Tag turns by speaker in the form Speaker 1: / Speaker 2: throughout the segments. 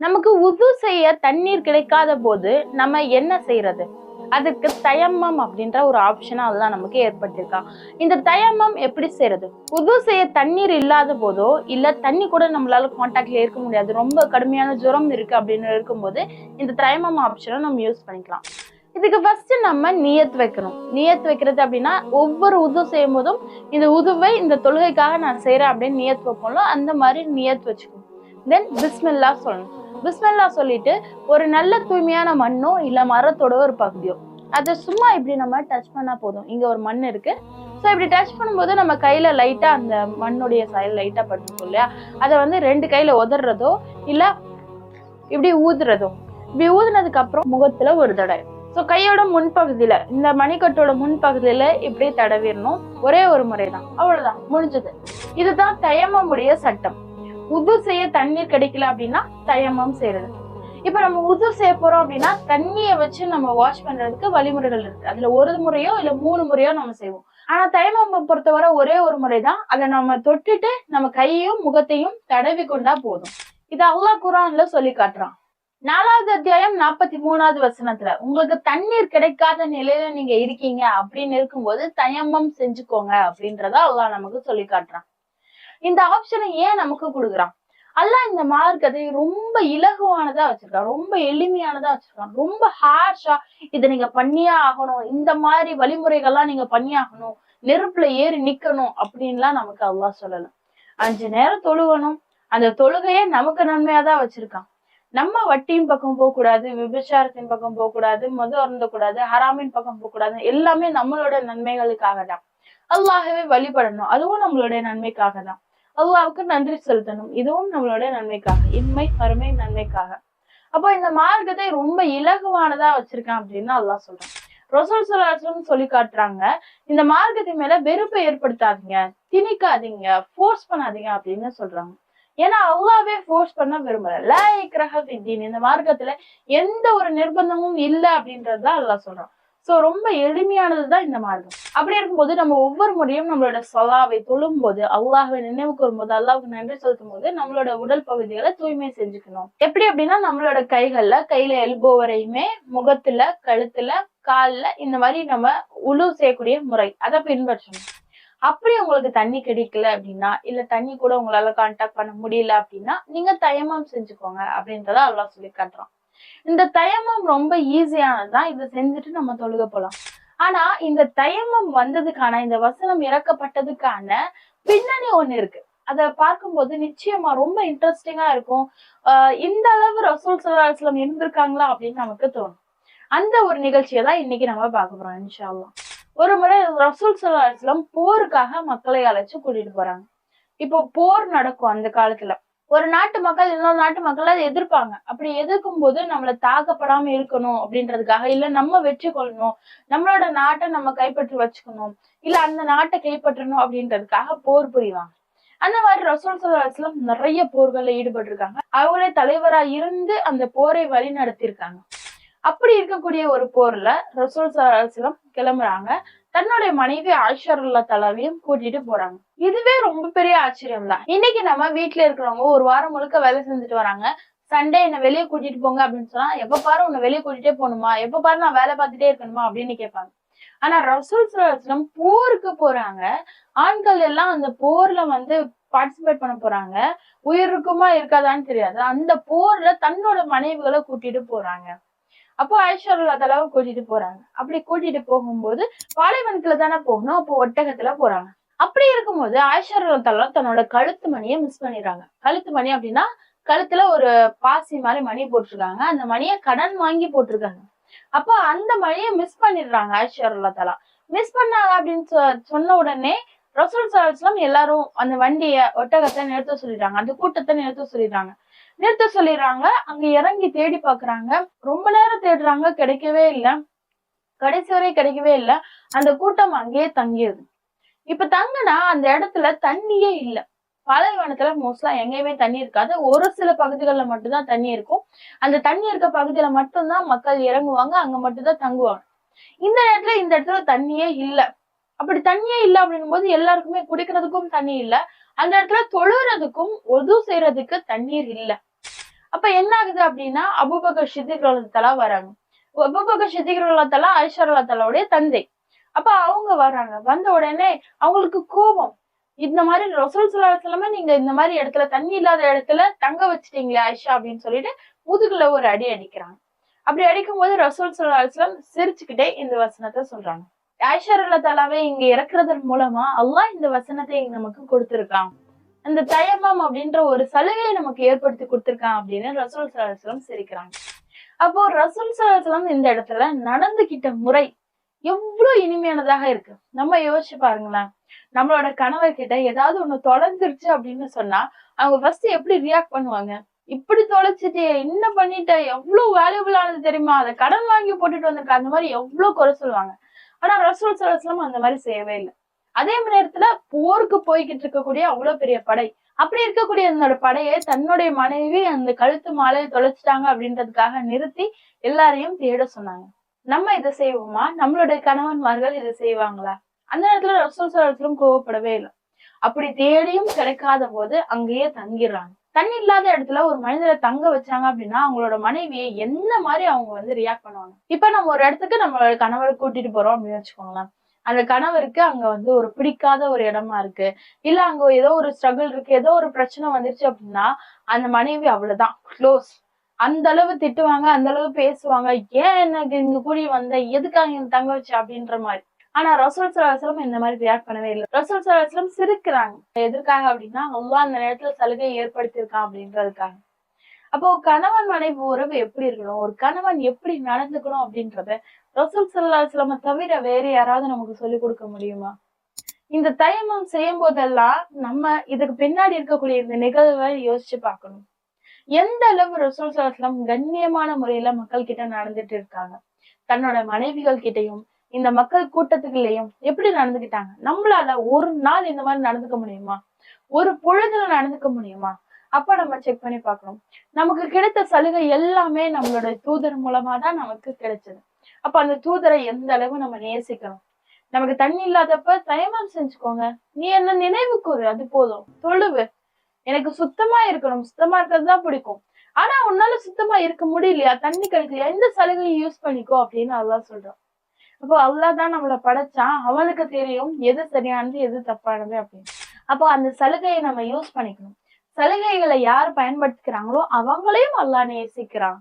Speaker 1: நமக்கு உது செய்ய தண்ணீர் கிடைக்காத போது நம்ம என்ன செய்யறது அதுக்கு தயம்மம் அப்படின்ற ஒரு ஆப்ஷனா அதெல்லாம் நமக்கு ஏற்பட்டிருக்கா. இந்த தயம்மம் எப்படி செய்யறது உது செய்ய தண்ணீர் இல்லாத போதோ இல்ல தண்ணி கூட நம்மளால கான்டாக்ட்ல இருக்க முடியாது. ரொம்ப கடுமையான ஜுரம் இருக்கு அப்படின்னு இருக்கும்போது இந்த தயமம் ஆப்ஷனை நம்ம யூஸ் பண்ணிக்கலாம். இதுக்கு ஃபர்ஸ்ட் நம்ம நியத் வைக்கணும். நியத் வைக்கிறது அப்படின்னா ஒவ்வொரு உது செய்யும் போதும் இந்த உதுவை இந்த தொழுகைக்காக நான் செய்யறேன் அப்படின்னு நியத் வைப்போம்ல அந்த மாதிரி நியத் வச்சுக்கணும். தென் பிஸ்மில்லா சொல்லணும். பிஸ்மெல்லா சொல்லிட்டு ஒரு நல்ல தூய்மையான மண்ணோ இல்ல மரத்தோட ஒரு பகுதியோ. அதை சும்மா இப்படி நம்ம டச் பண்ணா போதும். இங்க ஒரு மண் இருக்கு. ஸோ இப்படி டச் பண்ணும்போது நம்ம கையில லைட்டா அந்த மண்ணுடைய சாயல் லைட்டா பட்டுருக்கும் இல்லையா? அதை வந்து ரெண்டு கையில உதறதோ இல்ல இப்படி ஊதுறதோ. இப்படி ஊதுனதுக்கு அப்புறம் முகத்துல ஒரு தடவை. ஸோ கையோட முன்பகுதியில இந்த மணிக்கட்டோட முன்பகுதியில இப்படி தடவிடணும். ஒரே ஒரு முறை தான் அவ்வளவுதான். முடிஞ்சது. இதுதான் தயமமுடைய சட்டம். உது செய்ய தண்ணீர் கிடைக்கல அப்படின்னா தயமம் செய்யறது. இப்ப நம்ம உது செய்ய போறோம் அப்படின்னா தண்ணியை வச்சு நம்ம வாஷ் பண்றதுக்கு வழிமுறைகள் இருக்கு. அதுல ஒரு முறையோ இல்ல மூணு முறையோ நம்ம செய்வோம். ஆனா தயமம் பொறுத்தவரை ஒரே ஒரு முறை தான் அதை நம்ம தொட்டுட்டு நம்ம கையையும் முகத்தையும் தடவி கொண்டா போதும். இது அல்லாஹ் குரான்ல சொல்லி காட்டுறான். நாலாவது அத்தியாயம் நாற்பத்தி மூணாவது வசனத்துல உங்களுக்கு தண்ணீர் கிடைக்காத நிலையில நீங்க இருக்கீங்க அப்படின்னு இருக்கும்போது தயமம் செஞ்சுக்கோங்க அப்படின்றத அல்லாஹ் நமக்கு சொல்லி காட்டுறான். இந்த ஆப்ஷனை ஏன் நமக்கு கொடுக்குறான்? அல்லா இந்த மார்க்கத்தை ரொம்ப இலகுவானதா வச்சிருக்கான். ரொம்ப எளிமையானதா வச்சிருக்கான். ரொம்ப ஹார்ஷா இதை நீங்க பண்ணியே ஆகணும். இந்த மாதிரி வழிமுறைகள்லாம் நீங்க பண்ணியாகணும் நெருப்புல ஏறி நிக்கணும் அப்படின்லாம் நமக்கு அல்லாஹ் சொல்லலாம் அஞ்சு நேரம் தொழுகணும். அந்த தொழுகையே நமக்கு நன்மையா தான் வச்சிருக்கான். நம்ம வட்டியின் பக்கம் போக கூடாது விபச்சாரத்தின் பக்கம் போக கூடாது மது அருந்த கூடாது ஹராமின் பக்கம் போக கூடாது எல்லாமே நம்மளோட நன்மைகளுக்காக தான் அல்லாகவே வழிபடணும். அதுவும் நம்மளுடைய நன்மைக்காக தான் அல்லாவுக்கு நன்றி செலுத்தணும். இதுவும் நம்மளுடைய நன்மைக்காக. இன்மை மறுமை நன்மைக்காக. அப்போ இந்த மார்க்கத்தை ரொம்ப இலகுவானதா வச்சிருக்கான் அப்படின்னு அல்லாஹ் சொல்றான். ரொசல் சலாஹம் சொல்லி காட்டுறாங்க இந்த மார்க்கத்தின் மேல வெறுப்பை ஏற்படுத்தாதீங்க திணிக்காதீங்க ஃபோர்ஸ் பண்ணாதீங்க அப்படின்னு சொல்றாங்க. ஏன்னா அல்லாவே ஃபோர்ஸ் பண்ண விரும்பல. லைக் இக்ரஹ இந்த மார்க்கத்துல எந்த ஒரு நிர்பந்தமும் இல்லை அப்படின்றதுதான் அல்லாஹ் சொல்றான். சோ ரொம்ப எளிமையானதுதான் இந்த மார்க்கம். அப்படி இருக்கும்போது நம்ம ஒவ்வொரு முறையும் நம்மளோட சொலாவை தொழும் போது அல்லாஹை நினைவு கூறும்போது அல்லாவுக்கு நன்றி செலுத்தும் போது நம்மளோட உடல் பகுதிகளை தூய்மை செஞ்சுக்கணும். எப்படி அப்படின்னா நம்மளோட கைகள்ல கையில எல்போ வரையுமே முகத்துல கழுத்துல கால்ல இந்த மாதிரி நம்ம உழு செய்யக்கூடிய முறை. அதை பின்பற்றணும். அப்படி உங்களுக்கு தண்ணி கிடைக்கல அப்படின்னா இல்ல தண்ணி கூட உங்களால கான்டாக்ட் பண்ண முடியல அப்படின்னா நீங்க தயமம் செஞ்சுக்கோங்க அப்படின்றத அல்லாஹ் சொல்லி காட்டுறோம் இந்த தயமம் ரொம்ப ஈஸியானதுதான் இதை செஞ்சுட்டு நம்ம தொழுக போலாம். ஆனா இந்த தயமம் வந்ததுக்கான இந்த வசனம் இறக்கப்பட்டதுக்கான பின்னணி ஒண்ணு இருக்கு. அதை பார்க்கும்போது நிச்சயமா ரொம்ப இன்ட்ரெஸ்டிங்கா இருக்கும். ஆஹ் இந்த அளவு ரசூல் சல்லாஹம் இருந்திருக்காங்களா அப்படின்னு நமக்கு தோணும். அந்த ஒரு நிகழ்ச்சியை தான் இன்னைக்கு நம்ம பார்க்க போறோம் இன்ஷால்லாம் ஒரு முறை ரசூல் சல்லாஹம் போருக்காக மக்களை அழைச்சு கூட்டிட்டு போறாங்க. இப்போ போர் நடக்கும் அந்த காலத்துல. ஒரு நாட்டு மக்கள் இன்னொரு நாட்டு மக்கள் அதை எதிர்ப்பாங்க. அப்படி எதிர்க்கும் போது நம்மள தாக்கப்படாம இருக்கணும் அப்படின்றதுக்காக இல்ல நம்ம வெற்றி கொள்ளணும் நம்மளோட நாட்டை நம்ம கைப்பற்றி வச்சுக்கணும் இல்ல அந்த நாட்டை கைப்பற்றணும் அப்படின்றதுக்காக போர் புரிவாங்க. அந்த மாதிரி ரசூல் சல்லாஹம் நிறைய போர்கள்ல ஈடுபட்டிருக்காங்க. அவங்களே தலைவரா இருந்து அந்த போரை வழி நடத்திருக்காங்க அப்படி இருக்கக்கூடிய ஒரு போர்ல ரசூல் சலாஹம் கிளம்புறாங்க. தன்னுடைய மனைவி ஆயிஷருல்லா தலாவையும் கூட்டிட்டு போறாங்க. இதுவே ரொம்ப பெரிய ஆச்சரியம் தான் இன்னைக்கு நம்ம வீட்டுல இருக்கிறவங்க ஒரு வாரம் முழுக்க வேலை செஞ்சுட்டு வராங்க. சண்டே என்ன வெளியே கூட்டிட்டு போங்க அப்படின்னு சொன்னா எப்ப பாரு உன்னை வெளியே கூட்டிட்டே போகணுமா? எப்ப பாரு நான் வேலை பார்த்துட்டே இருக்கணுமா? அப்படின்னு கேட்பாங்க. ஆனா ரசூல் சுலம் போருக்கு போறாங்க. ஆண்கள் எல்லாம் அந்த போர்ல வந்து பார்ட்டிசிபேட் பண்ண போறாங்க. உயிருக்குமா இருக்காதான்னு தெரியாது. அந்த போர்ல தன்னோட மனைவிகளை கூட்டிட்டு போறாங்க. அப்போ ஐஸ்வர்யா தலாவை கூட்டிட்டு போறாங்க. அப்படி கூட்டிட்டு போகும்போது பாலைவனத்துல தானே போகணும். அப்போ ஒட்டகத்துல போறாங்க. அப்படி இருக்கும்போது ஐஸ்வர்யா தலா தன்னோட கழுத்து மணியை மிஸ் பண்ணிடுறாங்க. கழுத்து மணி அப்படின்னா கழுத்துல ஒரு பாசி மாதிரி மணி போட்டிருக்காங்க. அந்த மணியை கடன் வாங்கி போட்டிருக்காங்க. அப்போ அந்த மணியை மிஸ் பண்ணிடுறாங்க ஐஸ்வர்யா தலா. மிஸ் பண்ணாங்க அப்படின்னு சொ- சொன்ன உடனே ரசூல் சலாஹம் எல்லாரும் அந்த வண்டியை ஒட்டகத்தை நிறுத்த சொல்லிடுறாங்க. அந்த கூட்டத்தை நிறுத்த சொல்லிடுறாங்க. நிறுத்த சொல்லிடுறாங்க. அங்க இறங்கி தேடி பாக்குறாங்க. ரொம்ப நேரம் தேடுறாங்க. கிடைக்கவே இல்லை. கடைசி வரை கிடைக்கவே இல்லை. அந்த கூட்டம் அங்கேயே தங்கியது இப்ப தங்குனா அந்த இடத்துல தண்ணியே இல்ல. பாலைவனத்துல மோஸ்ட்லா எங்கேயுமே தண்ணி இருக்காது. ஒரு சில பகுதிகளில் மட்டும்தான் தண்ணி இருக்கும். அந்த தண்ணி இருக்க பகுதியில மட்டும்தான் மக்கள் இறங்குவாங்க. அங்க மட்டும்தான் தங்குவாங்க. இந்த நேரத்துல இந்த இடத்துல தண்ணியே இல்ல. அப்படி தண்ணியே இல்லை அப்படின்னும் போது எல்லாருக்குமே குடிக்கிறதுக்கும் தண்ணி இல்ல. அந்த இடத்துல தொழுறதுக்கும் ஒது செய்யறதுக்கு தண்ணீர் இல்ல. அப்ப என்ன ஆகுது அப்படின்னா அபுபக்கர் சித்திகரத்தலா வராங்க. அபுபக்கர் சித்திகரத்தலா ஐஸ்வர்யத்தலாவுடைய தந்தை. அப்ப அவங்க வர்றாங்க வந்த உடனே அவங்களுக்கு கோபம். இந்த மாதிரி ரசூல் சுல்லாமே நீங்க இந்த மாதிரி இடத்துல தண்ணி இல்லாத இடத்துல தங்க வச்சிட்டீங்களே ஆயிஷா அப்படின்னு சொல்லிட்டு முதுகுல ஒரு அடி அடிக்கிறாங்க. அப்படி அடிக்கும் போது ரசூல் சுல்லாஸ்லாம் சிரிச்சுக்கிட்டே இந்த வசனத்தை சொல்றாங்க. ஆயிஷா தலாவே இங்க இறக்குறதன் மூலமா அல்லாஹ் இந்த வசனத்தை நமக்கு கொடுத்திருக்கான். அந்த தயமம் அப்படின்ற ஒரு சலுகையை நமக்கு ஏற்படுத்தி கொடுத்துருக்கான் அப்படின்னு ரசூல் சலாஹலம் சிரிக்கிறாங்க. அப்போ ரசூல் சலாஹலம் இந்த இடத்துல நடந்துகிட்ட முறை எவ்வளவு இனிமையானதாக இருக்கு. நம்ம யோசிச்சு பாருங்களேன். நம்மளோட கணவர் கிட்ட ஏதாவது ஒண்ணு தொலைஞ்சிருச்சு அப்படின்னு சொன்னா அவங்க ஃபர்ஸ்ட் எப்படி ரியாக்ட் பண்ணுவாங்க? இப்படி தொலைச்சிட்டு என்ன பண்ணிட்ட? எவ்வளவு வேல்யூபிள் ஆனது தெரியுமா? அதை கடன் வாங்கி போட்டுட்டு வந்திருக்க அந்த மாதிரி எவ்வளவு குறை சொல்லுவாங்க. ஆனா ரசூல் சலாஹலம் அந்த மாதிரி செய்யவே இல்லை. அதே நேரத்துல போருக்கு போய்கிட்டு இருக்கக்கூடிய அவ்வளவு பெரிய படை. அப்படி இருக்கக்கூடிய என்னோட படையை தன்னுடைய மனைவி அந்த கழுத்து மாலையை தொலைச்சிட்டாங்க அப்படின்றதுக்காக நிறுத்தி எல்லாரையும் தேட சொன்னாங்க. நம்ம இதை செய்வோமா? நம்மளுடைய கணவன்மார்கள் இதை செய்வாங்களா? அந்த நேரத்துல ரசூல் சலாஹம் கோவப்படவே இல்லை. அப்படி தேடியும் கிடைக்காத போது அங்கேயே தங்கிடுறாங்க. தண்ணி இல்லாத இடத்துல ஒரு மனிதரை தங்க வச்சாங்க அப்படின்னா அவங்களோட மனைவியை என்ன மாதிரி அவங்க வந்து ரியாக்ட் பண்ணுவாங்க? இப்ப நம்ம ஒரு இடத்துக்கு நம்மளோட கணவரை கூட்டிட்டு போறோம் அப்படின்னு வச்சுக்கோங்களேன். அந்த கணவருக்கு அங்க வந்து ஒரு பிடிக்காத ஒரு இடமா இருக்கு. இல்ல அங்க ஏதோ ஒரு ஸ்ட்ரகிள் இருக்கு. ஏதோ ஒரு பிரச்சனை வந்துருச்சு அப்படின்னா அந்த மனைவி அவ்வளவுதான். க்ளோஸ் அந்த அளவு திட்டுவாங்க அந்த அளவு பேசுவாங்க. ஏன் எனக்கு இங்க கூடி வந்த? எதுக்காக என் தங்க வச்சு? அப்படின்ற மாதிரி. ஆனா ரசூல் சலாஹம் இந்த மாதிரி ரியாக்ட் பண்ணவே இல்லை. ரசூல் சலாஹம் சிரிக்கிறாங்க. எதற்காக அப்படின்னா அவ்வளோ அந்த நேரத்துல சலுகை ஏற்படுத்தியிருக்கான் அப்படின்றதுக்காக. அப்போ கணவன் மனைவி உறவு எப்படி இருக்கணும்? ஒரு கணவன் எப்படி நடந்துக்கணும் அப்படின்றத ரசூல் சல்லாஹ் தவிர வேற யாராவது நமக்கு சொல்லி கொடுக்க முடியுமா? இந்த தயமம் செய்யும் போதெல்லாம் நம்ம இதுக்கு பின்னாடி இருக்கக்கூடிய இந்த நிகழ்வை யோசிச்சு பார்க்கணும். எந்த அளவு ரசூல் சலாஹ்லாம் கண்ணியமான முறையில மக்கள் கிட்ட நடந்துட்டு இருக்காங்க? தன்னோட மனைவிகள் கிட்டயும் இந்த மக்கள் கூட்டத்துக்குள்ளேயும் எப்படி நடந்துக்கிட்டாங்க? நம்மளால ஒரு நாள் இந்த மாதிரி நடந்துக்க முடியுமா? ஒரு பொழுதுல நடந்துக்க முடியுமா? அப்ப நம்ம செக் பண்ணி பார்க்கணும். நமக்கு கிடைத்த சலுகை எல்லாமே நம்மளோட தூதர் மூலமா தான் நமக்கு கிடைச்சது. அப்ப அந்த தூதரை எந்த அளவு நம்ம நேசிக்கணும் நமக்கு தண்ணி இல்லாதப்ப தயமம் செஞ்சுக்கோங்க. நீ என்ன நினைவு கூறு? அது போதும். தொழுவு. எனக்கு சுத்தமா இருக்கணும். சுத்தமா இருக்கிறது தான் பிடிக்கும். ஆனா உன்னால சுத்தமா இருக்க முடியலையா? தண்ணி கிடைக்கலையா எந்த சலுகையும் யூஸ் பண்ணிக்கோ அப்படின்னு அல்லாஹ் சொல்றான். அப்போ அல்லாஹ் தான் நம்மளை படைச்சான். அவனுக்கு தெரியும் எது சரியானது எது தப்பானது அப்படின்னு. அப்போ அந்த சலுகையை நம்ம யூஸ் பண்ணிக்கணும். சலுகைகளை யார் பயன்படுத்திக்கிறாங்களோ அவங்களையும் அல்லாஹ் நேசிக்கிறான்.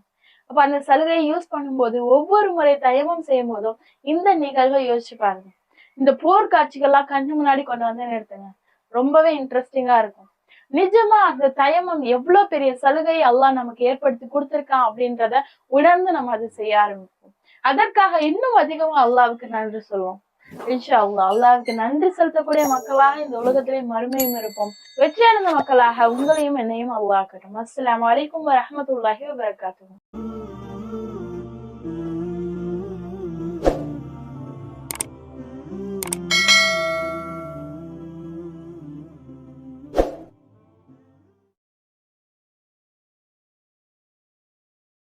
Speaker 1: அப்ப அந்த சலுகையை யூஸ் பண்ணும்போது ஒவ்வொரு முறை தயமம் செய்யும் போதும் இந்த நிகழ்வை யோசிச்சு பாருங்க. இந்த போர் காட்சிகள்லாம் கண்ணு முன்னாடி கொண்டு வந்து நிறுத்துங்க ரொம்பவே இன்ட்ரெஸ்டிங்கா இருக்கும். நிஜமா அந்த தயமம் எவ்வளவு பெரிய சலுகை அல்லாஹ் நமக்கு ஏற்படுத்தி கொடுத்திருக்கான் அப்படின்றத உணர்ந்து நம்ம அதை செய்ய ஆரம்பிப்போம். அதற்காக இன்னும் அதிகமா அல்லாவுக்கு நன்றி சொல்லுவோம் இன்ஷா அல்லாஹ் அல்லாவுக்கு நன்றி செலுத்தக்கூடிய மக்களாக இந்த உலகத்திலே மறுமையும் இருப்போம். வெற்றியடைந்த மக்களாக உங்களையும் என்னையும் அல்லாஹ் ஆக்கட்டும் அஸ்ஸலாமு அலைக்கும் வரஹ்மத்துல்லாஹி வபரகாத்துஹு.